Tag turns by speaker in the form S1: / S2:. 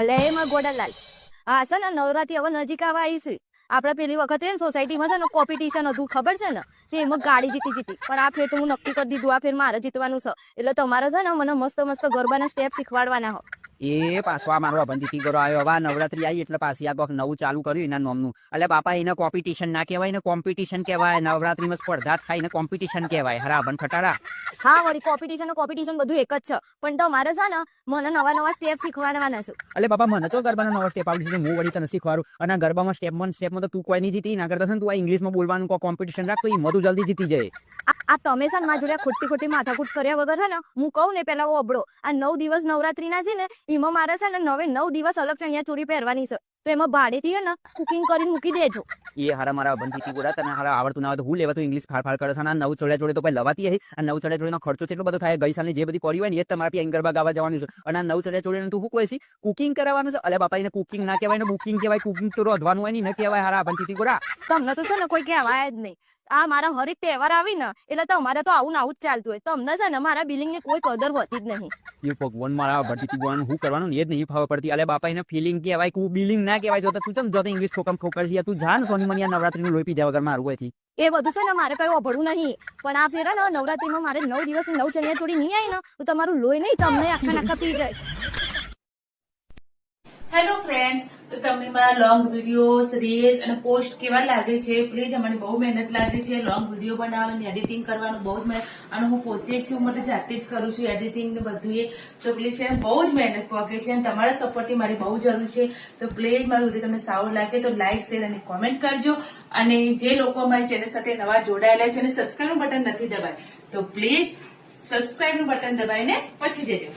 S1: એટલે એમાં ગોડાલાલ. હા છે ને, નવરાત્રી હવે નજીક આવવા આવી છે. આપણે પેલી વખતે સોસાયટીમાં છે ને કોમ્પિટિશન હતું, ખબર છે ને? તે એમાં ગાડી જીતી જીતી. પણ આ ફેર તો હું નક્કી કરી દીધું, આ ફેર મારે જીતવાનું છે. એટલે તમારે છે ને, મને મસ્ત મસ્ત ગરબાના સ્ટેપ શીખવાડવાના હો.
S2: એ પાછો મારો અભંતીથી કરો આવ્યો. હવે નવરાત્રી આવી એટલે પાછી આ કોક નવું ચાલુ કર્યું એના નોમનું. એટલે બાપા એને કોમ્પિટિશન ના કહેવાય ને કોમ્પિટિશન કહેવાય. નવરાત્રીમાં સ્પર્ધા થાય ને કોમ્પિટિશન કહેવાય. હરા અભન ખટારા.
S1: હા વળી કોમ્પિટિશન ને કોમ્પિટિશન બધું એક જ છે. પણ તમારે છે ને મને નવા નવા સ્ટેપ શીખવાડવાના છે.
S2: એટલે બાપા મને તો ગરબાના નવા સ્ટેપ આવડી છે. હું વળી તને શીખવાડું. અને ગરબામાં સ્ટેપ વન સ્ટેપમાં તો તું કોઈ નહીં જીતી. ના કરતા છે તું આ ઇંગ્લિશમાં બોલવાનું કોઈ કોમ્પિટિશન રાખ તો એ મધુ જલ્દી જીતી જાય.
S1: આ તમે છે ને મારા જોડે ખોટી ખોટી માથાકૂટ કર્યા વગર છે ને હું કહું ને પેલા ઓબળો આ નવ દિવસ નવરાત્રીના છે ને એમાં મારે છે ને નવે નવ દિવસ અલગ ચણિયા ચોરી પહેરવાની છે. તો એમાં ભાડેથી ને કુકિંગ કરીને મૂકી દેજો.
S2: એ હારા મારા અભંતીથી ગોળા તને હારા આવડતું ના હોય તો હું લેવા તો ઇંગ્લિશ ફાર ફાર કરે છે અને આ નવ ચડ્યા જોડે તો પછી લવાતી હશે આ નવ ચડ્યા જોડેનો ખર્ચો કેટલો બધો થાય ગઈ સાલની જે બધી પડી હોય ને એ તમારે ત્યાં ગરબા ગાવા જવાનું છે. અને આ નવ ચડ્યા જોડે તું શું કહે છે? કુકિંગ કરાવવાનું છે? અલે બાપા એને કુકિંગ ના કહેવાય ને બુકિંગ કહેવાય કુકિંગ તો રોધવાનું હોય ને ન કહેવાય હારા અભંતીથી ગોળા
S1: તમને તો છે ને કોઈ કહેવાય જ નહીં. આ મારા હરેક તહેવાર આવી ને એટલે તમારે તો આવું ને આવું જ ચાલતું હોય. તમને છે ને મારા બિલિંગની કોઈ કદર હોતી જ નહીં.
S2: એ ભગવાન મારા ભરતી ગોળાનું હું કરવાનું એ જ નહીં ફાવે પડતી. અલે બાપા એને ફિલિંગ કહેવાય કુ બિલિંગ ના કહેવાય જોતા તો તું ચમ જો ઇંગ્લિશ ખોકમ ખોકર છે તું જાન સોની મનિયા નવરાત્રી નું લોહી પીધા ઘર મારું હોયથી.
S1: એ બધું છે ને મારે કઈ અભડું નહીં. પણ આ ફેરા ને નવરાત્રીમાં મારે નવ દિવસ નવ ચણિયા ચોડી નહીં આવી ને તો તમારું લોહી નહીં તમને આખા નાખા પી જાય.
S3: તો તમને મારા લોંગ વિડીયોઝ રીલ્સ અને પોસ્ટ કેવા લાગે છે પ્લીઝ અમને બહુ મહેનત લાગે છે. લોંગ વીડિયો બનાવવાની એડિટિંગ કરવાનું બહુ જ મહેનત. અને હું પોતે જ છું માટે જાતે જ કરું છું એડિટિંગ ને બધું એ. તો પ્લીઝ ફેમ બહુ જ મહેનત પગે છે અને તમારા સપોર્ટની મારી બહુ જરૂર છે. તો પ્લીઝ મારો વીડિયો તમને સારો લાગે તો લાઈક શેર અને કોમેન્ટ કરજો. અને જે લોકો અમારી ચેનલ સાથે નવા જોડાયેલા છે અને સબસ્ક્રાઈબનું બટન નથી દબાય, તો પ્લીઝ સબસ્ક્રાઈબનું બટન દબાવીને પછી જજો.